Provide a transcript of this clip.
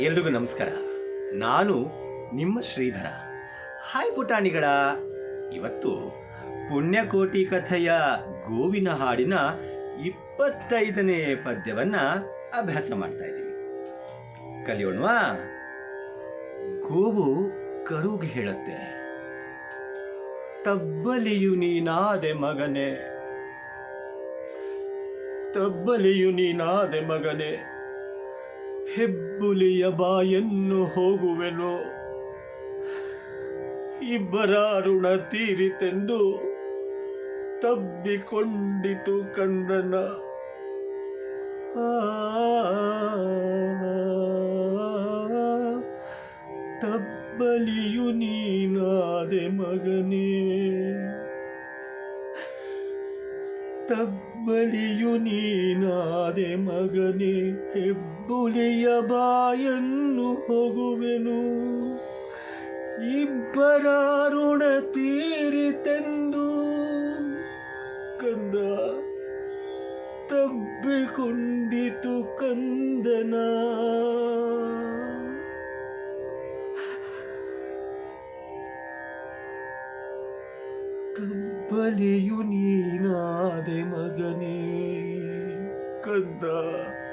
ಎಲ್ರಿಗೂ ನಮಸ್ಕಾರ. ನಾನು ನಿಮ್ಮ ಶ್ರೀಧರ. ಹಾಯ್ ಪುಟಾಣಿಗಳ. ಇವತ್ತು ಪುಣ್ಯಕೋಟಿ ಕಥೆಯ ಗೋವಿನ ಹಾಡಿನ ಇಪ್ಪತ್ತೈದನೇ ಪದ್ಯವನ್ನ ಅಭ್ಯಾಸ ಮಾಡ್ತಾ ಇದ್ದೀವಿ. ಕಲಿಯೋಣವಾ? ಗೋವು ಕರುಗೆ ಹೇಳುತ್ತೆ. ತಬ್ಬಲಿಯು ನೀನಾದೆ ಮಗನೇ. ತಬ್ಬಲಿಯು ನೀನಾದೆ ಮಗನೇ. ಹೆಬ್ಬುಲಿಯ ಬಾಯನ್ನು ಹೋಗುವೆನು ಇಬ್ಬರ ಋಣ ತೀರಿತೆಂದು ತಬ್ಬಿಕೊಂಡಿತು ಕಂದನ ತಬ್ಬಲಿಯು ನೀನಾದೆ ಮಗನೇ ತಬ್ಬಲಿಯು ನೀನಾದೆ ಮಗನೇ ಹೆಬ್ಬುಲಿಯ ಬಾಯನ್ನು ಹೋಗುವೆನು. ಇಬ್ಬರ ಋಣ ತೀರಿತೆಂದು ಕಂದ ತಬ್ಬಿಕೊಂಡಿತು ಕಂದನ. ತಬ್ಬಲಿಯು ನೀನಾದೆ 真的。